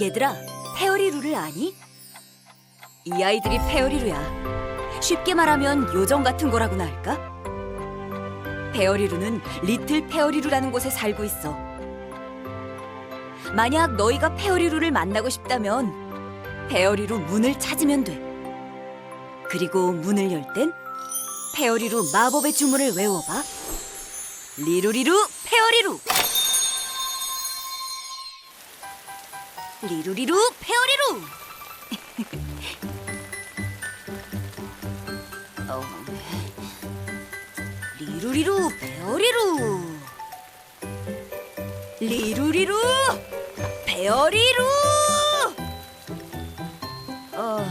얘들아, 페어리루를 아니? 이 아이들이 페어리 루야. 쉽게 말하면 요정 같은 거라고나 할까? 페어리 루는 리틀 페어리 루라는 곳에 살고 있어. 만약 너희가 페어리 루를 만나고 싶다면 페어리 루 문을 찾으면 돼. 그리고 문을 열 땐 페어리 루 마법의 주문을 외워봐. 리루리루 페어리 루. 리루리루 페어리루. 어, 리루리루 페어리루. 리루리루 페어리루. 어,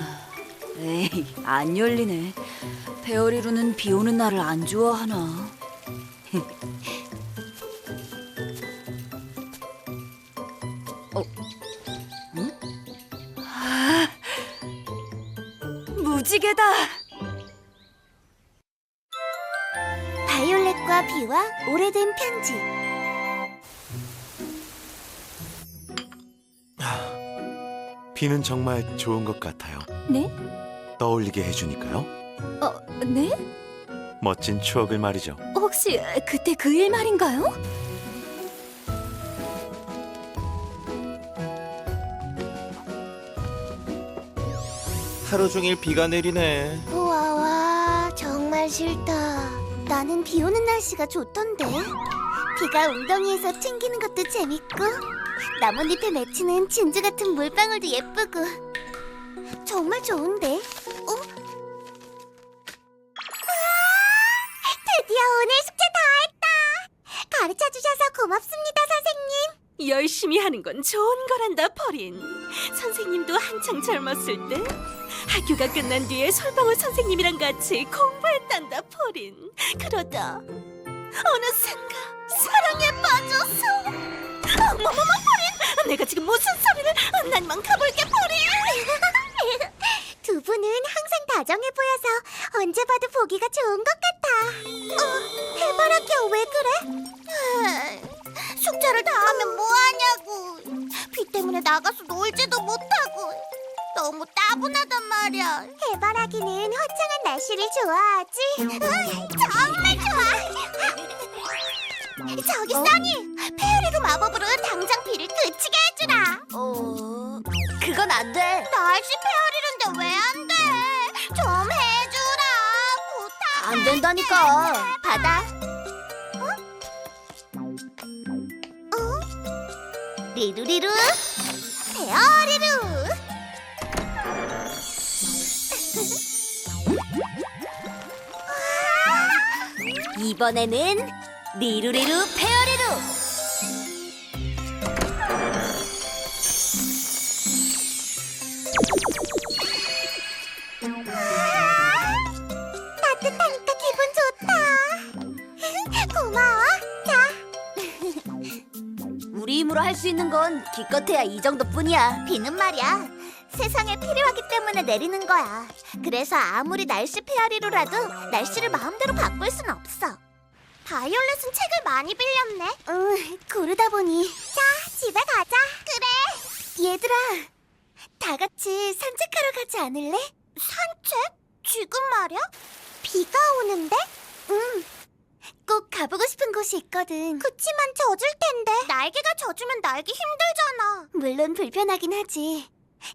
에이 안 열리네. 페어리루는 비 오는 날을 안 좋아하나? 무지개다. 바이올렛과 비와 오래된 편지 비는 정말 좋은 것 같아요. 네? 떠올리게 해주니까요. 어, 네? 멋진 추억을 말이죠. 혹시 그때 그 일 말인가요? 하루 종일 비가 내리네. 우와 와 정말 싫다 나는 비 오는 날씨가 좋던데 비가 웅덩이에서 튕기는 것도 재밌고 나뭇잎에 맺히는 진주 같은 물방울도 예쁘고 정말 좋은데 어? 우와, 드디어 오늘 숙제 다 했다 가르쳐 주셔서 고맙습니다 선생님 열심히 하는 건 좋은 거란다, 퍼린. 선생님도 한창 젊었을 때 학교가 끝난 뒤에 솔방울 선생님이랑 같이 공부했단다, 퍼린. 그러다 어느샌가 사랑에 빠져서 어머머머, 퍼린! 내가 지금 무슨 소리를... 난 이만 가볼게, 퍼린! 두 분은 항상 다정해 보여서 언제 봐도 보기가 좋은 것 같아. 어, 해바라기 왜 그래? 숙제를 다 하면 뭐 하냐고. 비 때문에 나가서 놀지도 말이야. 해바라기는 화창한 날씨를 좋아하지. 정말 좋아. 저기 써니, 페어리루 마법으로 당장 비를 그치게 해주라. 어, 그건 안 돼. 날씨 페어리루인데 왜 안 돼? 좀 해주라. 부탁해. 안 된다니까. 받아. 어? 어? 리루리루. 페어리루. 이번에는 리루리루 페어리루. 따뜻하니까 기분 좋다. 고마워. 자, 우리 힘으로 할 수 있는 건 기껏해야 이 정도뿐이야. 비는 말이야. 세상에 필요하기 때문에 내리는 거야. 그래서 아무리 날씨 페어리루라도 날씨를 마음대로 바꿀 순 없어. 바이올렛은 책을 많이 빌렸네. 응, 고르다 보니. 자, 집에 가자. 그래. 얘들아, 다 같이 산책하러 가지 않을래? 산책? 지금 말이야? 비가 오는데? 응. 꼭 가보고 싶은 곳이 있거든. 그치만 젖을 텐데. 날개가 젖으면 날기 힘들잖아. 물론 불편하긴 하지.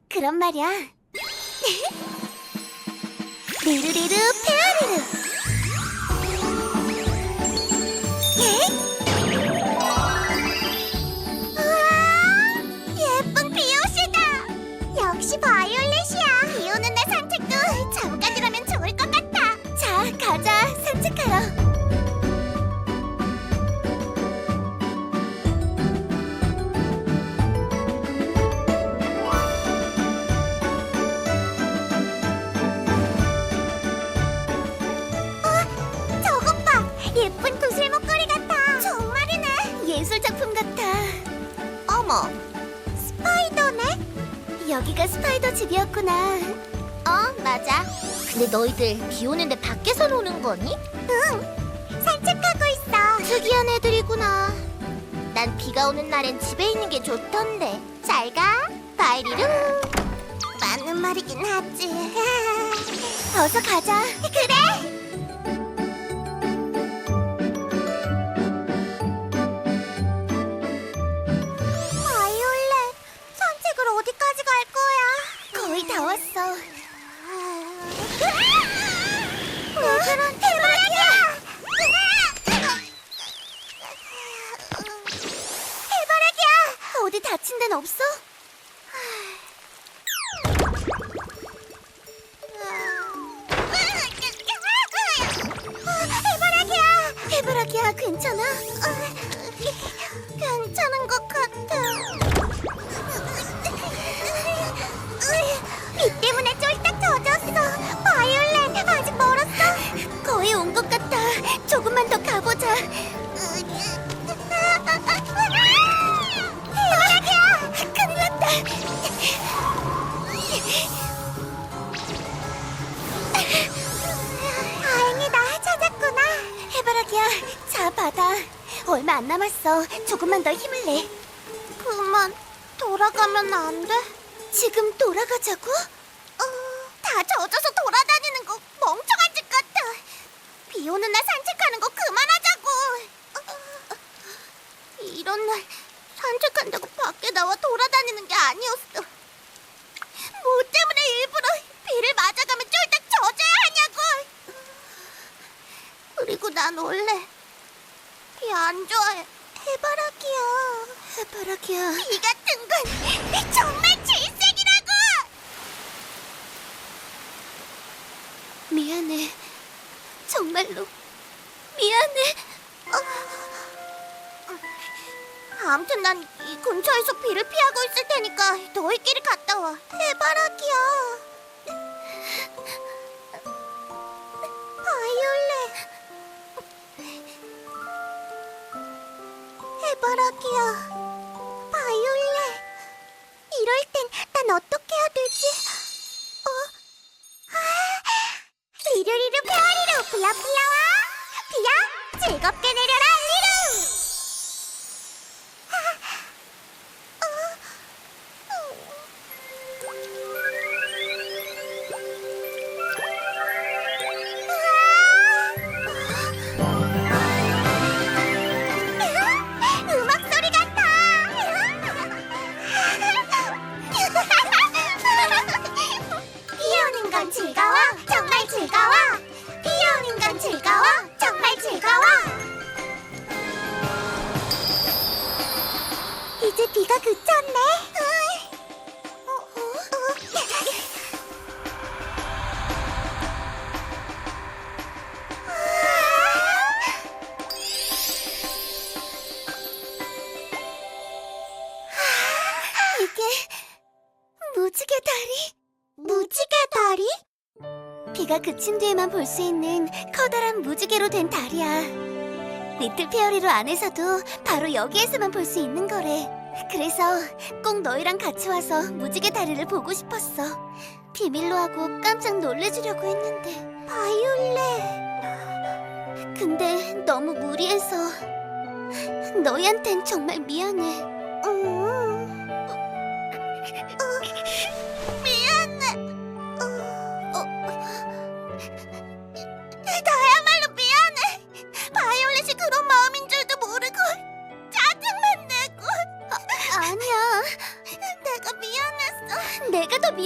그런 말이야. 리루리루 페어리루. 우와, 예쁜 비옷이다. 역시 바이올렛이야. 비 오는 날 산책도 잠깐이라면 좋을 것 같아. 자, 가자. 산책하러. 스파이더네? 여기가 스파이더 집이었구나. 어, 맞아. 근데 너희들 비 오는데 밖에서 노는 거니? 응, 산책하고 있어. 특이한 애들이구나. 난 비가 오는 날엔 집에 있는 게 좋던데. 잘 가, 바이리루. 맞는 말이긴 하지. 어서 가자. 그래. 얘들 얼마 안 남았어. 조금만 더 힘을 내. 그만 돌아가면 안 돼? 지금 돌아가자고? 어, 다 젖어서 돌아다니는 거 멍청한 짓 같아. 비 오는 날 산책하는 거 그만하자고. 어, 이런 날 산책한다고 밖에 나와 돌아다니는 게 아니었어. 뭐 때문에 일부러 비를 맞아가면 쫄딱 젖어야 하냐고. 그리고 난 원래 비안 좋아해. 해바라기야. 해바라기야. 비 같은 건 정말 질색이라고. 미안해. 정말로 미안해. 어. 아무튼 난 이 근처에서 비를 피하고 있을 테니까 너희끼리 갔다 와. 해바라기야. 해바라기야. 바이올렛. 이럴 땐 난 어떻게 해야 되지? 어? 아, 리루리루 페어리루 플라플라와 비야 즐겁게 내려라 볼 수 있는 커다란 무지개로 된 다리야. 리틀 페어리로 안에서도 바로 여기에서만 볼 수 있는 거래. 그래서 꼭 너희랑 같이 와서 무지개 다리를 보고 싶었어. 비밀로 하고 깜짝 놀래주려고 했는데. 바이올렛. 근데 너무 무리해서 너희한텐 정말 미안해. 음.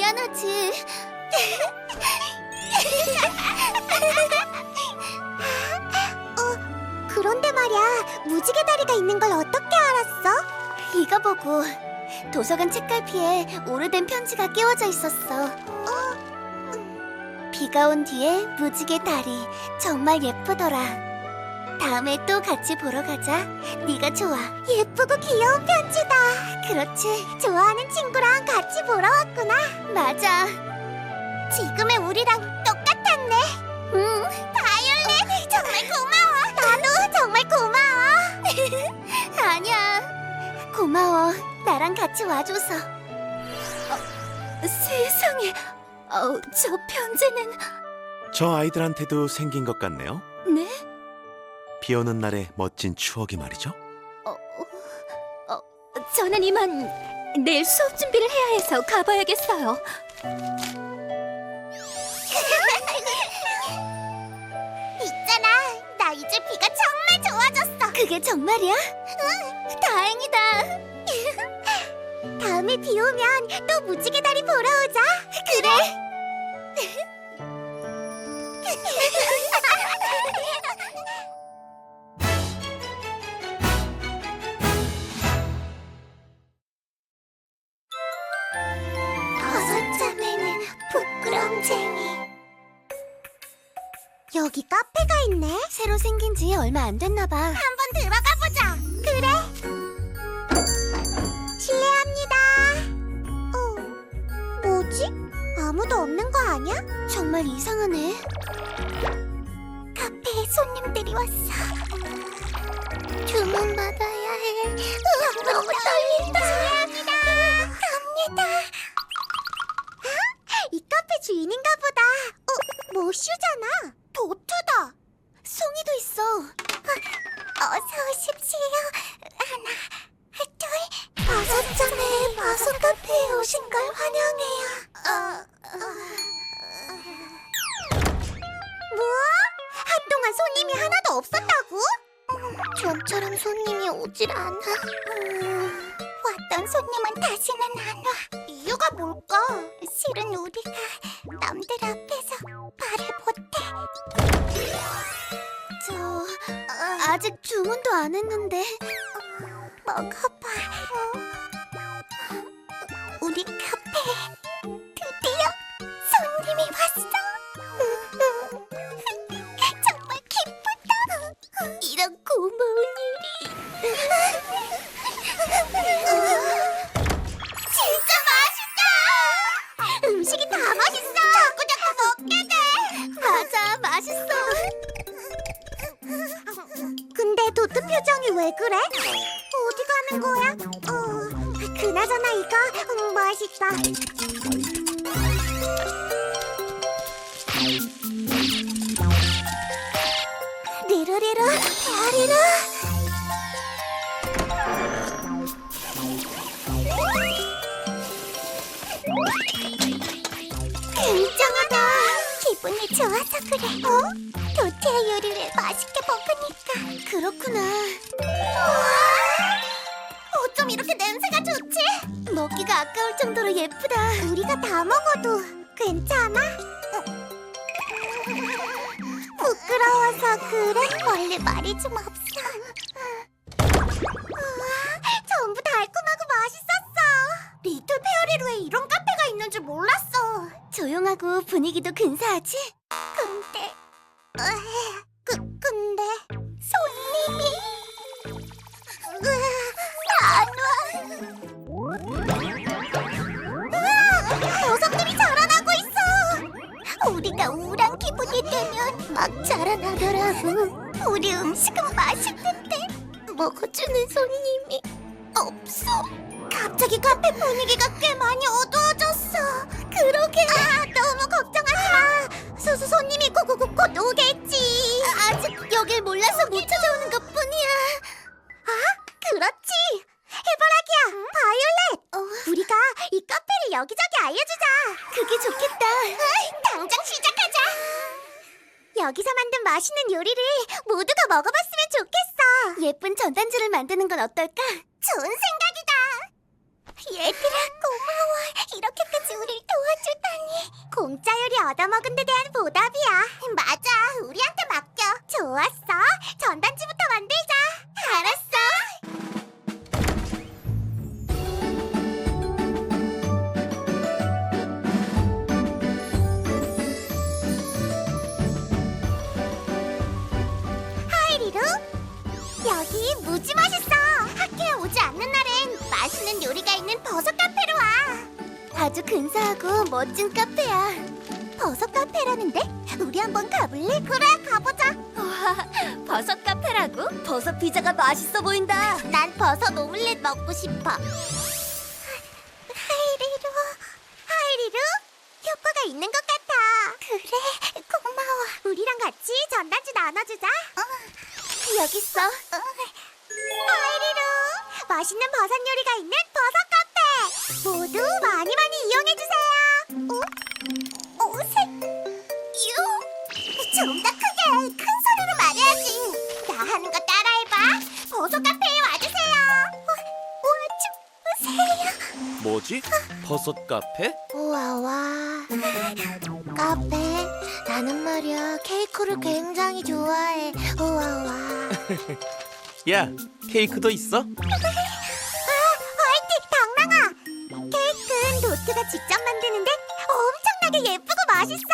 미안하지. 어, 그런데 말이야, 무지개 다리가 있는 걸 어떻게 알았어? 이거 보고 도서관 책갈피에 오래된 편지가 끼워져 있었어. 비가 온 뒤에 무지개 다리 정말 예쁘더라. 다음에 또 같이 보러 가자. 네가 좋아. 예쁘고 귀여운 편지다. 그렇지. 좋아하는 친구랑 같이 보러 왔구나. 맞아. 지금의 우리랑 똑같았네. 응. 바이올렛 정말 고마워. 나도 정말 고마워. 아니야. 고마워. 나랑 같이 와줘서. 어, 세상에. 어, 저 편지는 저 아이들한테도 생긴 것 같네요. 네? 비 오는 날의 멋진 추억이 말이죠. 어, 어, 저는 이만 내일 수업 준비를 해야 해서 가봐야겠어요. 있잖아, 나 이제 비가 정말 좋아졌어. 그게 정말이야? 응, 다행이다. 다음에 비 오면 또 무지개 다리 보러 오자. 그래. 지 얼마 안 됐나 봐. 한번 들어가 보자. 그래. 실례합니다. 어, 뭐지? 아무도 없는 거 아니야? 정말 이상하네. 카페에 손님들이 왔어. 주문 받아야 해. 으악, 너무 떨린다. 실례합니다. 갑니다. 이 카페 주인인가 보다. 어, 모슈잖아. 도트다. 송이도 있어. 어, 어 서 오십시오. 하나, 둘. 버섯 전에 버섯 카페에 오신 걸 환영해요. 어, 뭐? 한동안 손님이 하나도 없었다고? 좀처럼 손님이 오질 않아. 왔던 손님은 다시는 안 와. 이유가 뭘까? 실은 우리가 남들 앞에 아직 주문도 안 했는데. 먹어봐. 그래? 어디 가는 거야? 어, 그나저나 이거 음, 맛있다. 리루리루, 베아리루. 굉장하다. 기분이 좋아서 그래. 어? 도태의 요리를 맛있게 먹으니까. 그렇구나. 우와! 어쩜 이렇게 냄새가 좋지? 먹기가 아까울 정도로 예쁘다. 우리가 다 먹어도 괜찮아? 부끄러워서 그래? 원래 말이 좀 없어. 우와, 전부 달콤하고 맛있었어. 리틀 페어리루에 이런 카페가 있는 줄 몰랐어. 조용하고 분위기도 근사하지? 근데, 으, 그, 근데 손님이 으아, 안 와. 으아, 녀석들이 자라나고 있어. 우리가 우울한 기분이 되면 막 자라나더라고. 우리 음식은 맛있는데 먹어주는 손님이 없어. 갑자기 카페 분위기가 꽤 많이 어두워졌어. 그러게. 아, 너무 걱정하지 마. 수 수 손님이 고고고 곧 오겠지. 아직 여길 몰라서 못 찾아오는 것 뿐이야. 아, 그렇지. 해바라기야, 바이올렛. 우리가 이 카페를 여기저기 알려주자. 그게 좋겠다. 당장 시작하자. 여기서 만든 맛있는 요리를 모두가 먹어봤으면 좋겠어. 예쁜 전단지를 만드는 건 어떨까? 좋은 생각이다. 얘들아 고마워. 이렇게 까지 얻어먹은 데 대한 보답이야. 맞아, 우리한테 맡겨. 좋았어. 전단지부터 만들자. 알았어. 하이리루, 여기 무지 맛있어. 학교에 오지 않는 날엔 맛있는 요리가 있는 버섯. 아주 근사하고 멋진 카페야. 버섯 카페라는데? 우리 한번 가볼래? 그래, 가보자. 버섯 카페라고? 버섯 피자가 맛있어 보인다. 난 버섯 오믈렛 먹고 싶어. 하이리루, 하이리루, 효과가 있는 것 같아. 그래, 고마워. 우리랑 같이 전단지 나눠주자. 여기 있어. 하이리루, 맛있는 버섯 요리가 있는 버섯 카페. 모두 많이 많이 이용해 주세요. 어? 어, 색, 유. 좀 더 크게 큰 소리로 말해야지. 나 하는 거 따라해봐. 버섯 카페에 와주세요. 와주세요. 뭐지? 버섯 카페? 우와 와. 카페. 나는 말이야 케이크를 굉장히 좋아해. 우와 와. 야, 케이크도 있어? 직접 만드는데 엄청나게 예쁘고 맛있어.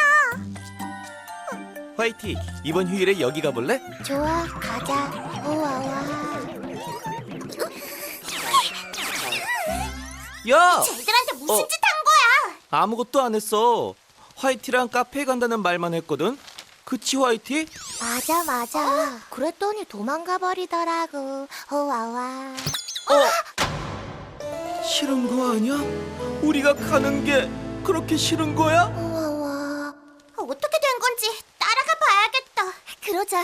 화이티, 이번 휴일에 여기 가볼래? 좋아, 가자. 우와와. 야! 쟤들한테 무슨 어. 짓한 거야? 아무것도 안 했어. 화이티랑 카페에 간다는 말만 했거든. 그치, 화이티? 맞아, 맞아. 그랬더니 도망가 버리더라고. 우와와. 어? 싫은 거 아니야? 우리가 가는 게 그렇게 싫은 거야? 우와와. 어떻게 된 건지 따라가 봐야겠다. 그러자.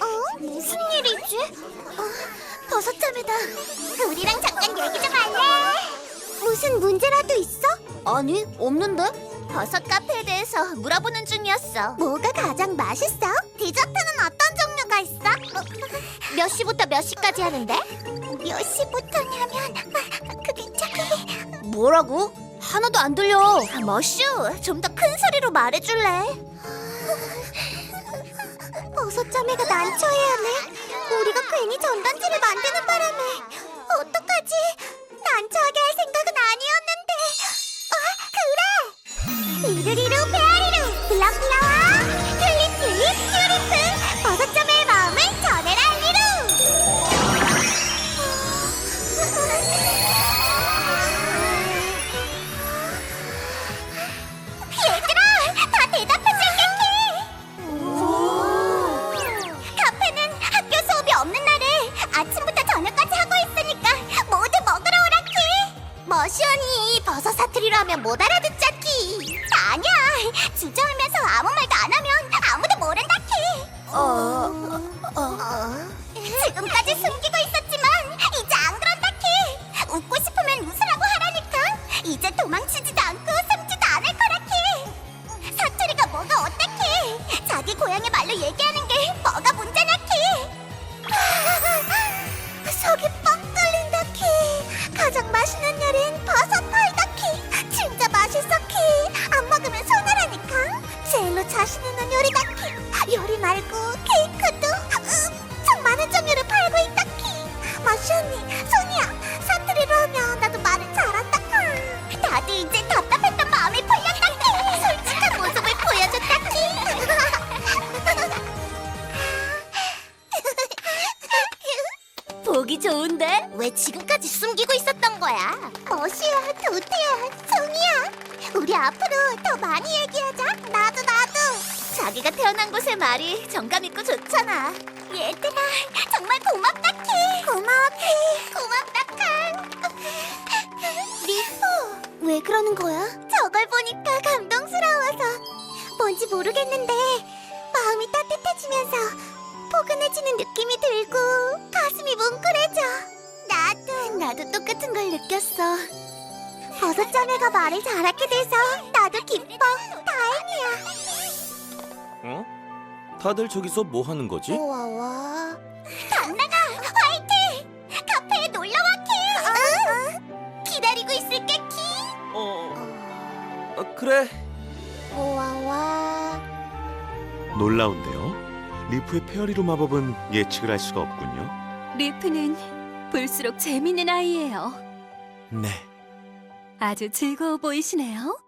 어? 무슨 일이지? 어, 버섯잠이다. 우리랑 잠깐 얘기 좀 할래? 무슨 문제라도 있어? 아니, 없는데? 버섯 카페에 대해서 물어보는 중이었어. 뭐가 가장 맛있어? 디저트는 어떤 있어? 몇 시부터 몇 시까지 하는데? 몇 시부터냐면 그게 저기 뭐라고? 하나도 안 들려. 머슈, 좀 더 큰 소리로 말해줄래? 버섯 자매가 난처해야 하네. 우리가 괜히 전단지를 만드는 바람에 거야? 머시야, 도태야, 송이야. 우리 앞으로 더 많이 얘기하자. 나도 나도. 자기가 태어난 곳의 말이 정감 있고 좋잖아. 얘들아, 정말 고맙다 키. 키. 고맙다 칸. 리포, 왜 그러는 거야? 저걸 보니까 감동스러워서. 뭔지 모르겠는데 마음이 따뜻해지면서 포근해지는 느낌이 들고 가슴이 뭉클해져. 나도 나도 똑같은 걸 느꼈어. 버섯 자매가 말을 잘하게 돼서 나도 기뻐. 다행이야. 어? 다들 저기서 뭐 하는 거지? 우와 와. 당나가 화이팅! 카페에 놀러 와 키. 기다리고 있을게 키. 어, 그래. 우와 와. 놀라운데요. 리프의 페어리로 마법은 예측을 할 수가 없군요. 리프는 볼수록 재밌는 아이예요. 네, 아주 즐거워 보이시네요.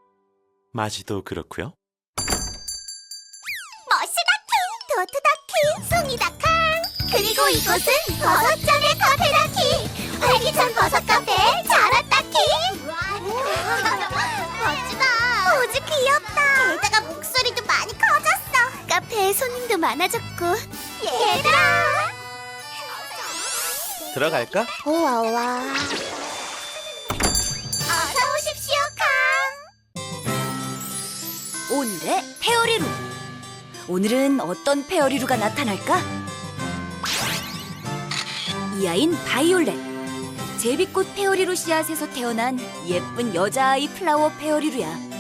마지도 그렇고요. 머시다킹, 도트다킹, 송이다康그리고 이곳은 버섯전의 카페다킹. 활기찬 버섯 카페 자라다킹. 멋지다. 포즈 귀엽다. 게다가 목소리도 많이 커졌어. 카페에 손님도 많아졌고. 얘들아 들어갈까? 우와와 어서 오십시오 康오늘의 페어리루. 오늘은 어떤 페어리루가 나타날까? 이 아인 바이올렛. 제비꽃 페어리루 씨앗에서 태어난 예쁜 여자아이 플라워 페어리루야.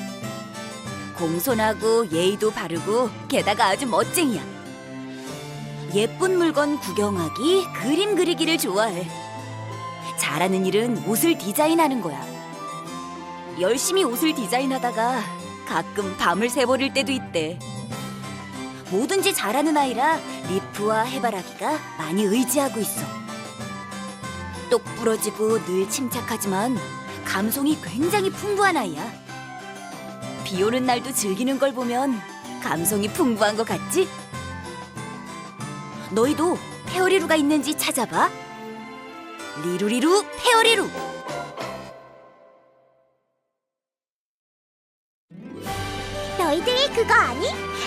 공손하고 예의도 바르고 게다가 아주 멋쟁이야. 예쁜 물건 구경하기, 그림 그리기를 좋아해. 잘하는 일은 옷을 디자인하는 거야. 열심히 옷을 디자인하다가 가끔 밤을 새버릴 때도 있대. 뭐든지 잘하는 아이라 리프와 해바라기가 많이 의지하고 있어. 똑 부러지고 늘 침착하지만 감성이 굉장히 풍부한 아이야. 비 오는 날도 즐기는 걸 보면 감성이 풍부한 것 같지? 너희도 페어리루가 있는지 찾아봐. 리루리루 페어리루. 너희들 그거 아니?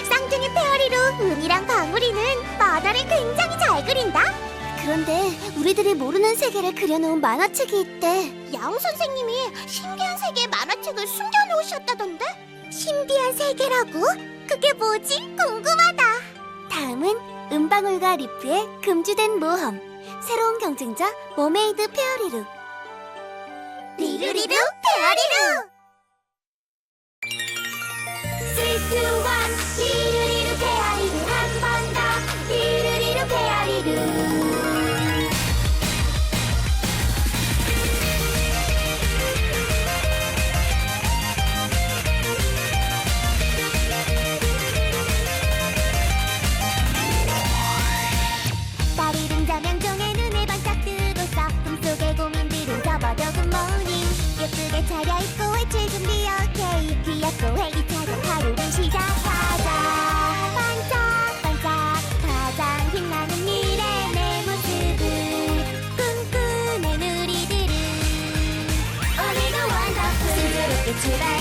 쌍둥이 페어리로 은이랑 방울이는 만화를 굉장히 잘 그린다. 그런데 우리들이 모르는 세계를 그려놓은 만화책이 있대. 야옹 선생님이 신비한 세계의 만화책을 숨겨놓으셨다던데? 신비한 세계라고? 그게 뭐지? 궁금하다. 다음은 은방울과 리프의 금주된 모험. 새로운 경쟁자 머메이드 페어리루. 리루리루 페어리루.